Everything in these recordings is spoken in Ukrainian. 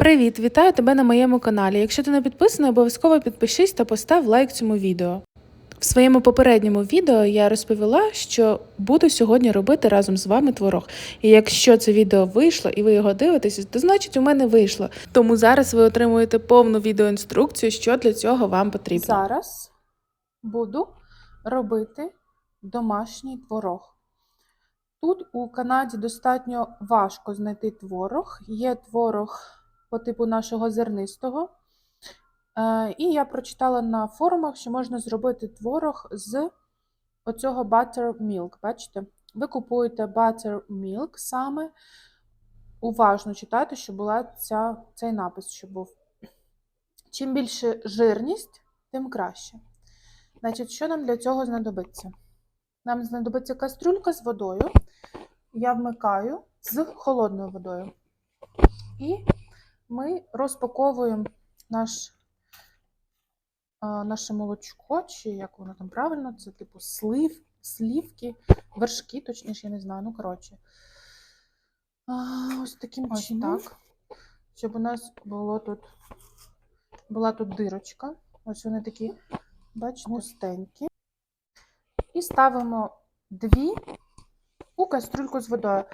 Привіт, вітаю тебе на моєму каналі. Якщо ти не підписаний, обов'язково підпишись та постав лайк цьому відео. В своєму попередньому відео я розповіла, що буду сьогодні робити разом з вами творог. І якщо це відео вийшло і ви його дивитеся, то значить у мене вийшло. Тому зараз ви отримуєте повну відеоінструкцію, що для цього вам потрібно. Зараз буду робити домашній творог. Тут у Канаді достатньо важко знайти творог. Є творог по типу нашого зернистого. Е, І я прочитала на форумах, що можна зробити творог з оцього buttermilk. Бачите? Ви купуєте buttermilk саме. Уважно читайте, щоб була ця, цей напис, щоб був. Чим більше жирність, тим краще. Значить, що нам для цього знадобиться? Нам знадобиться кастрюлька з водою. Я вмикаю з холодною водою. І ми розпаковуємо наш, наше молочко, чи як воно там правильно, це типу слив, слівки, вершки, точніше, я не знаю, ну коротше. Ось таким Ось чином, так. щоб у нас було тут, була тут дирочка. Ось вони такі, бачите, густенькі. І ставимо дві у кастрюльку з водою.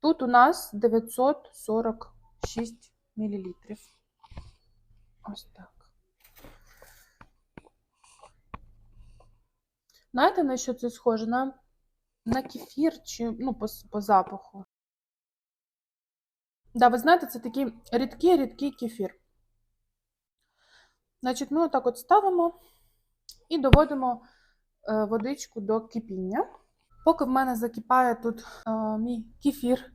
Тут у нас 946 мл. Ось так. Знаєте, на що це схоже? На, на кефір чи ну, по, по запаху. Да, ви знаєте, це такий рідкий-рідкий кефір. Значить, ми отак от ставимо і доводимо е, водичку до кипіння. Поки в мене закипає тут е, мій кефір,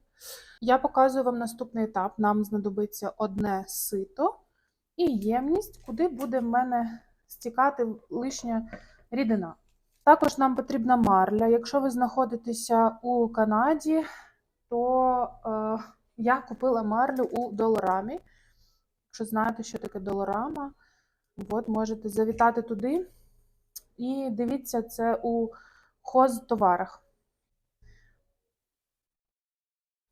я показую вам наступний етап. Нам знадобиться одне сито і ємність, куди буде в мене стікати лишня рідина. Також нам потрібна марля. Якщо ви знаходитеся у Канаді, то е, я купила марлю у доларамі. Якщо знаєте, що таке доларама, от можете завітати туди. І дивіться, це у хозтоварах.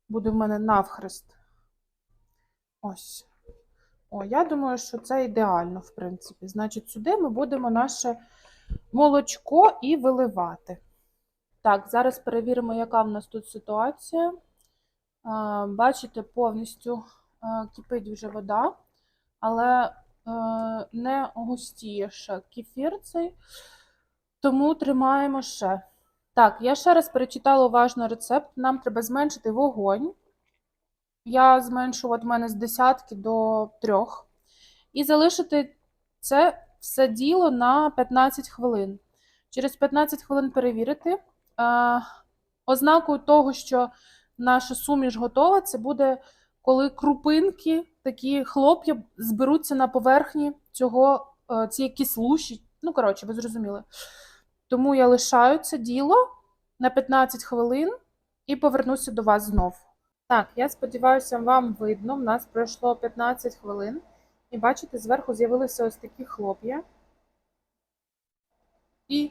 Буде в мене навхрест. Ось. О, я думаю, що це ідеально, в принципі. Значить, сюди ми будемо наше молочко і виливати. Так, зараз перевіримо, яка в нас тут ситуація. Бачите, повністю кипить вже вода, але е, не густіє ще кефір цей, тому тримаємо ще. Так, я ще раз перечитала уважно рецепт. Нам треба зменшити вогонь. Я зменшу от мене з десятки до трьох. І залишити це все діло на 15 хвилин. Через 15 хвилин перевірити. Е, ознакою того, що наша суміш готова, це буде, коли крупинки, такі хлоп'я зберуться на поверхні цього, е, цієї кислуші. Ну, коротше, ви зрозуміли. Тому я лишаю це діло на 15 хвилин і повернуся до вас знов. Так, я сподіваюся, вам видно. У нас пройшло 15 хвилин. І бачите, зверху з'явилися ось такі хлоп'я. І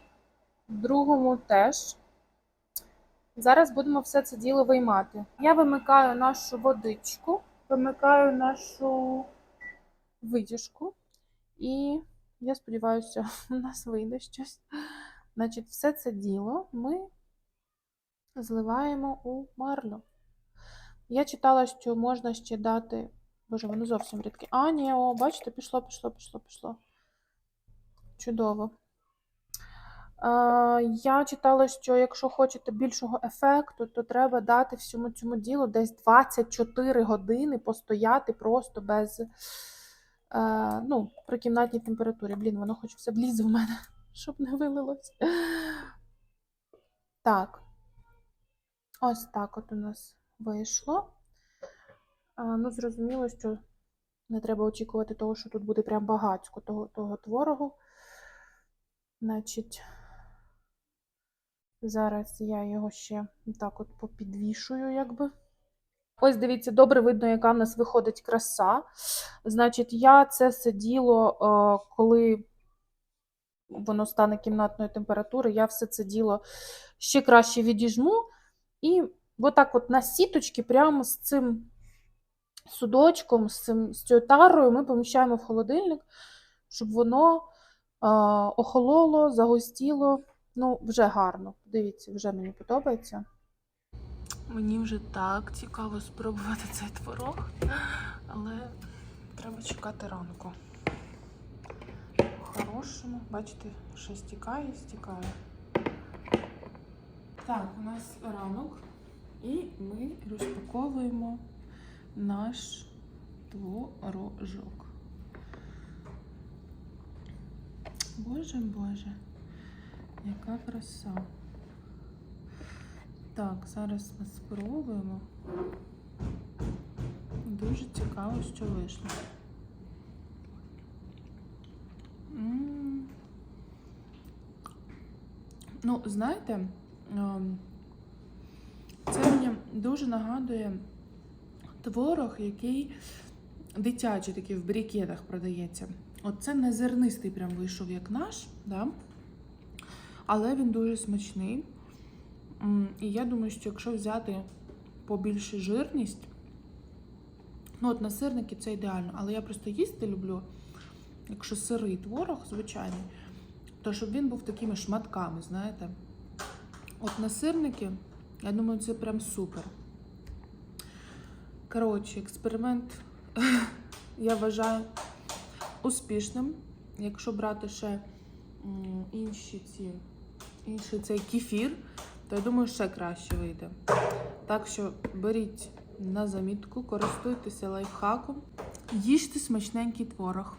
в другому теж. Зараз будемо все це діло виймати. Я вимикаю нашу водичку, вимикаю нашу витяжку. І я сподіваюся, у нас вийде щось. Значить, все це діло ми зливаємо у марлю. Я читала, що можна ще дати. Боже, воно зовсім рідке. А, ні, о, бачите, пішло, пішло, пішло, пішло. Чудово. Е, я читала, що якщо хочете більшого ефекту, то треба дати всьому цьому ділу десь 24 години постояти просто без. Е, ну, при кімнатній температурі. Блін, воно хоч все влізе в мене, щоб не вилилось. Так. Ось так от у нас вийшло. Ну, зрозуміло, що не треба очікувати того, що тут буде прям багатько того, того творогу. Значить, зараз я його ще так от попідвішую, якби. Ось дивіться, добре видно, яка в нас виходить краса. Значить, я це все діло, е, коли воно стане кімнатної температури, я все це діло ще краще відіжму. І отак от на сіточки прямо з цим судочком, з, цим, з цією тарою ми поміщаємо в холодильник, щоб воно а, охололо, загустіло. Ну, вже гарно. Дивіться, вже мені подобається. Мені вже так цікаво спробувати цей творог, але треба чекати ранку. По-хорошому, бачите, що стікає, стікає. Так, у нас ранок, і ми розпаковуємо наш творожок. Боже, Боже, яка краса. Так, зараз ми спробуємо. Дуже цікаво, що вийшло. Ну, знаєте, ем, це мені дуже нагадує творог, який дитячий такий в брикетах продається. От це не зернистий прям вийшов, як наш, да? але він дуже смачний. І я думаю, що якщо взяти побільше жирність, ну от на сирники це ідеально, але я просто їсти люблю, якщо сирий творог, звичайний, то щоб він був такими шматками, знаєте. От на сирники, я думаю, це прям супер. Коротше, експеримент я вважаю успішним. Якщо брати ще інші ці, інший цей кефір, то я думаю, ще краще вийде. Так що беріть на замітку, користуйтеся лайфхаком, їжте смачненький творог.